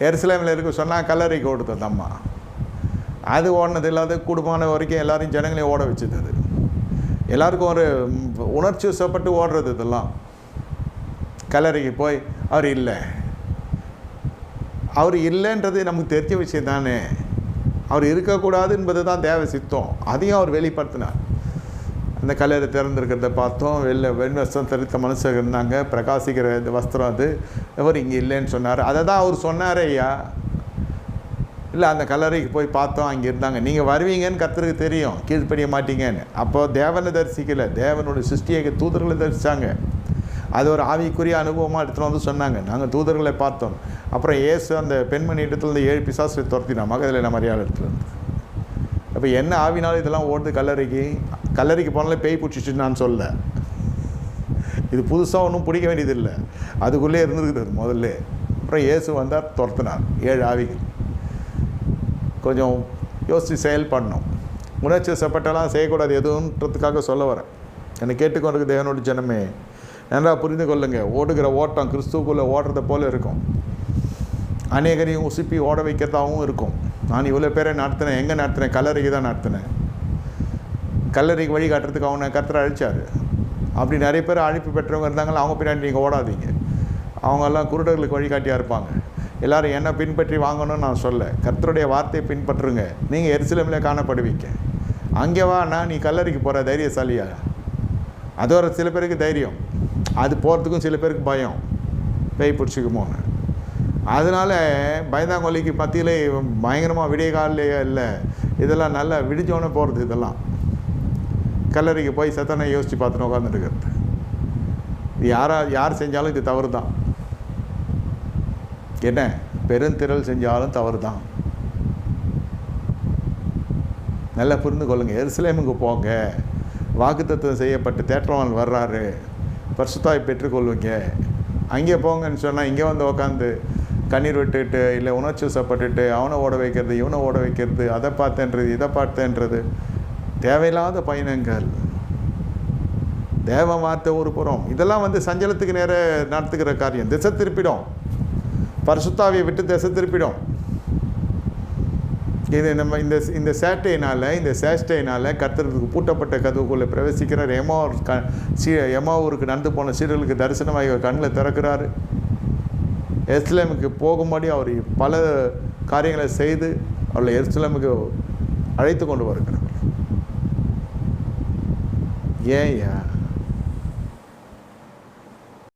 எருசலேமில் இருக்க சொன்னால் கல்லறை கொடுத்தது அம்மா. அது ஓடினது இல்லாத குடும்பமான வரைக்கும் எல்லாரையும் ஜனங்களையும் ஓட வச்சது அது. எல்லாருக்கும் ஒரு உணர்ச்சி வசப்பட்டு ஓடுறது இதெல்லாம். கல்லறைக்கு போய் அவர் இல்லை. அவர் இல்லைன்றது நமக்கு தெரிஞ்ச விஷயம் தானே. அவர் இருக்கக்கூடாது என்பது தான் தேவ சித்தம். அதையும் அவர் வெளிப்படுத்தினார். அந்த கல்லறை திறந்துருக்கிறத பார்த்தோம். வெளில வெண் வஸ்திரம் தரித்த மனுஷங்க இருந்தாங்க. பிரகாசிக்கிற இந்த வஸ்திரம் அது. அவர் இங்கே இல்லைன்னு சொன்னார். அதை தான் அவர் சொன்னார் ஐயா. இல்லை அந்த கல்லறைக்கு போய் பார்த்தோம். அங்கே இருந்தாங்க. நீங்கள் வருவீங்கன்னு கர்த்தருக்கு தெரியும். கீழ்ப்படிய மாட்டீங்கன்னு. அப்போ தேவனை தரிசிக்கல. தேவனோட சிருஷ்டியை தூதர்களை தரிசித்தாங்க அது ஒரு ஆவிக்குரிய அனுபவமாக எடுத்துகிட்டு வந்து சொன்னாங்க. நாங்கள் தூதர்களை பார்த்தோம். அப்புறம் ஏசு அந்த பெண்மணி இடத்துலேருந்து ஏழு பிசாசை துரத்தினா மகதில் நம்ம மரியாதை இடத்துல இருந்து அப்போ என்ன ஆவினாலும் இதெல்லாம் ஓடுது கல்லறைக்கு? கல்லறைக்கு போனாலே பேய் பிடிச்சிச்சுன்னு நான் சொல்ல இது புதுசாக ஒன்றும் பிடிக்க வேண்டியதில்லை. அதுக்குள்ளே இருந்துருக்குது அது முதல்ல. அப்புறம் இயேசு வந்தார் துரத்துனார். ஏழு ஆவிகள். கொஞ்சம் யோசித்து செயல்படணும் உணர்ச்சி செப்பட்டெல்லாம் செய்யக்கூடாது எதுன்றதுக்காக சொல்ல வரேன். என்னை கேட்டுக்கொண்டிருக்க தேவனோட ஜனமே நன்றாக புரிந்து கொள்ளுங்க. ஓடுகிற ஓட்டம் கிறிஸ்துவுக்குள்ளே ஓடுறத போல இருக்கும். அநேகரையும் உசுப்பி ஓட வைக்கிறதாகவும் இருக்கும். நான் இவ்வளோ பேரை நடத்தினேன் எங்கே நடத்தினேன்? கல்லறைக்கு தான் நடத்தினேன். கல்லறைக்கு வழி காட்டுறதுக்கு அவனை கர்த்தரை அழிச்சார். அப்படி நிறைய பேர் அழைப்பு பெற்றவங்க இருந்தாங்களா அவங்க பின்னாடி நீங்கள் ஓடாதீங்க. அவங்கெல்லாம் குருடர்களுக்கு வழிகாட்டியாக இருப்பாங்க. எல்லோரும் என்ன பின்பற்றி வாங்கணும்னு நான் சொல்ல கர்த்தருடைய வார்த்தையை பின்பற்றுங்க. நீங்கள் எரிசிலமில் காணப்படுவீங்க. அங்கே வாண்ணா நீ கல்லறைக்கு போகிற தைரியசாலியா? அது ஒரு சில பேருக்கு தைரியம். அது போகிறதுக்கும் சில பேருக்கு பயம். பேய் பிடிச்சிக்குமோன்னு. அதனால் பயந்தாங்கொல்லிக்கு மத்தியில் பயங்கரமாக விடிய காலையே இல்லை இதெல்லாம் நல்லா விடிஞ்சோன்னே போகிறது இதெல்லாம். கல்லறைக்கு போய் செத்தனை யோசித்து பார்த்துன்னு உட்காந்துட்டு இருக்கிறது யாரா யார் செஞ்சாலும் இது தவறு தான் என்ன? பெருந்திரள் செஞ்சாலும் தவறு தான் நல்லா புரிந்து கொள்ளுங்கள் எருசலேமுக்கு போங்க. வாக்குத்தத்தம் செய்யப்பட்டு தேற்றவாள் வர்றாரு. பரிசுத்தாய் பெற்றுக்கொள்வீங்க. அங்கே போங்கன்னு சொன்னால் இங்கே வந்து உக்காந்து கண்ணீர் விட்டுட்டு இல்லை உணர்ச்சி சப்பட்டுட்டு அவனை ஓட வைக்கிறது இவனை ஓட வைக்கிறது அதை பார்த்தேன்றது இதை பார்த்தேன்றது. தேவையில்லாத பயணங்கள். தேவ வார்த்தை ஒரு புறம். இதெல்லாம் வந்து சஞ்சலத்துக்கு நேர நடத்துகிற காரியம். திசை திருப்பிடும். பரிசுத்தாவியை விட்டு திசை திருப்பிடும். இது நம்ம இந்த இந்த சேட்டையினால் இந்த சேஷ்டையினால் கர்த்தருக்கு பூட்டப்பட்ட கதவுக்குள்ளே பிரவேசிக்கிறார் எமாவூர் க சீ எமாவூருக்கு நடந்து போன சீரலுக்கு தரிசனமாகி கண்ணில் திறக்கிறாரு. எஸ்லேமுக்கு போகும்படி அவர் பல காரியங்களை செய்து அவளை எஸ்லேமுக்கு அழைத்து கொண்டு வருகிறார். Yeah, yeah.